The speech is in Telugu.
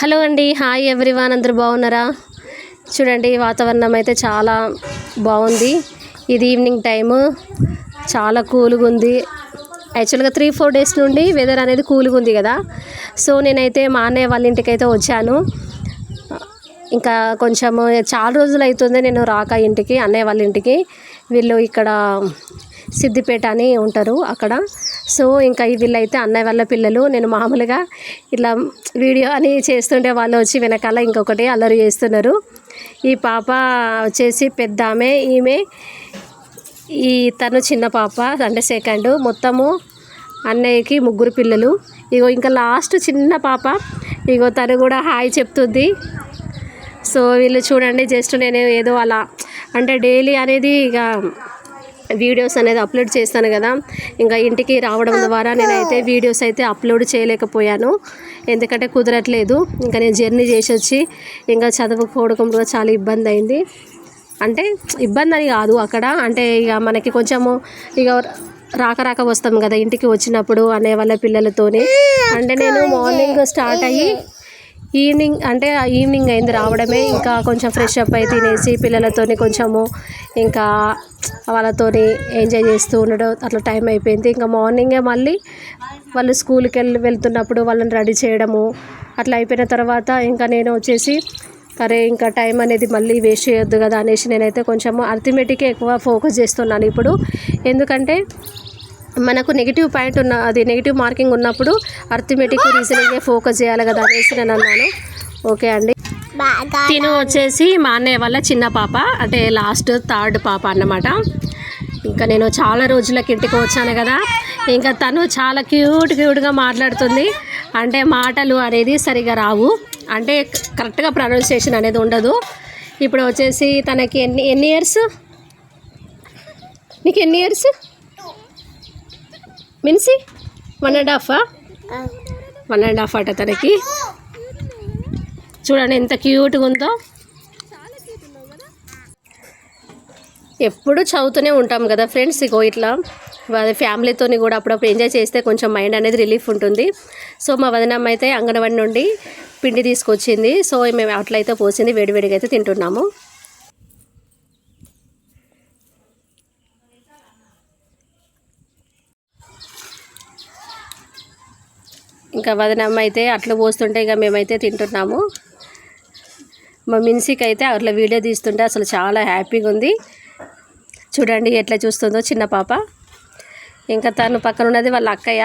హలో అండి. Hi everyone. అందరూ బాగున్నారా? చూడండి వాతావరణం అయితే చాలా బాగుంది. ఇది ఈవినింగ్ టైము. చాలా కూల్గా ఉంది. యాక్చువల్గా త్రీ ఫోర్ డేస్ నుండి వెదర్ అనేది కూల్గా ఉంది కదా. సో నేనైతే మా అన్నయ్య వాళ్ళ ఇంటికి అయితే వచ్చాను. ఇంకా కొంచెము చాలా రోజులు అవుతుంది నేను రాక ఇంటికి అన్నయ్య వాళ్ళ ఇంటికి. వీళ్ళు ఇక్కడ సిద్దిపేట అని ఉంటారు అక్కడ. సో ఇంకా వీళ్ళైతే అన్నయ్య వాళ్ళ పిల్లలు నేను మామూలుగా ఇట్లా వీడియో అని చేస్తుంటే వాళ్ళు వచ్చి వెనకాల ఇంకొకటి అల్లరి చేస్తున్నారు. ఈ పాప వచ్చేసి పెద్ద ఆమె ఈమె ఈ తను చిన్న పాప అంటే సెకండ్ మొత్తము అన్నయ్యకి ముగ్గురు పిల్లలు. ఇగో ఇంకా లాస్ట్ చిన్న పాప ఇగో తను కూడా హాయ్ చెప్తుంది. సో వీళ్ళు చూడండి జస్ట్ నేను ఏదో అలా అంటే డైలీ అనేది ఇక వీడియోస్ అనేది అప్లోడ్ చేస్తాను కదా. ఇంకా ఇంటికి రావడం ద్వారా నేనైతే వీడియోస్ అయితే అప్లోడ్ చేయలేకపోయాను. ఎందుకంటే కుదరట్లేదు. ఇంకా నేను జర్నీ చేసి వచ్చి ఇంకా చదువుకోవడం కూడా చాలా ఇబ్బంది అయింది. అంటే ఇబ్బంది అని కాదు అక్కడ. అంటే ఇక మనకి కొంచెము ఇక రాక రాక వస్తాం కదా ఇంటికి వచ్చినప్పుడు అనే వాళ్ళ పిల్లలతోని. అంటే నేను మార్నింగ్ స్టార్ట్ అయ్యి ఈవినింగ్ అంటే ఈవినింగ్ అయింది రావడమే. ఇంకా కొంచెం ఫ్రెష్ అప్ అయి తినేసి పిల్లలతోని కొంచెము ఇంకా వాళ్ళతోని ఎంజాయ్ చేస్తూ ఉండడం అట్లా టైం అయిపోయింది. ఇంకా మార్నింగే మళ్ళీ వాళ్ళు స్కూల్కి వెళ్ళి వెళ్తున్నప్పుడు వాళ్ళని రెడీ చేయడము అట్లా అయిపోయిన తర్వాత ఇంకా నేను వచ్చేసి అరే ఇంకా టైం అనేది మళ్ళీ వేస్ట్ చేయొద్దు కదా అనేసి నేనైతే కొంచెము అర్థమెటిక్గా ఎక్కువ ఫోకస్ చేస్తున్నాను ఇప్పుడు. ఎందుకంటే మనకు నెగిటివ్ పాయింట్ ఉన్న అది నెగిటివ్ మార్కింగ్ ఉన్నప్పుడు అర్థమెటిక్ రీజనింగే ఫోకస్ చేయాలి కదా అనేసి నేను అన్నాను. ఓకే అండి. తిను వచ్చేసి మా అన్నయ్య వాళ్ళ చిన్న పాప అంటే లాస్ట్ థర్డ్ పాప అన్నమాట. ఇంకా నేను చాలా రోజులకి ఇంటికి వచ్చాను కదా. ఇంకా తను చాలా క్యూట్ క్యూట్గా మాట్లాడుతుంది. అంటే మాటలు అనేది సరిగా రావు. అంటే కరెక్ట్గా ప్రొనౌన్సియేషన్ అనేది ఉండదు. ఇప్పుడు వచ్చేసి తనకి ఎన్ని ఎన్ని ఇయర్స్ నీకు ఎన్ని ఇయర్స్ మిన్సి వన్ అండ్ హాఫా వన్ అండ్ హాఫ్ అట తనకి. చూడండి ఎంత క్యూట్గా ఉందో. ఎప్పుడు చదువుతూనే ఉంటాం కదా ఫ్రెండ్స్ ఇగో ఇట్లా. వాళ్ళ ఫ్యామిలీతోని కూడా అప్పుడప్పుడు ఎంజాయ్ చేస్తే కొంచెం మైండ్ అనేది రిలీఫ్ ఉంటుంది. సో మా వదినమ్మ అయితే అంగన్వాడి నుండి పిండి తీసుకొచ్చింది. సో మేము అట్లయితే పోసింది వేడివేడిగా అయితే తింటున్నాము. ఇంకా వదినమ్మ అయితే అట్లా పోస్తుంటే ఇక మేమైతే తింటున్నాము. మా మిన్సీకి అయితే అట్లా వీడియో తీస్తుంటే అసలు చాలా హ్యాపీగా ఉంది. చూడండి ఎట్లా చూస్తుందో చిన్న పాప. ఇంకా తను పక్కన ఉన్నది వాళ్ళ అక్కయ్య.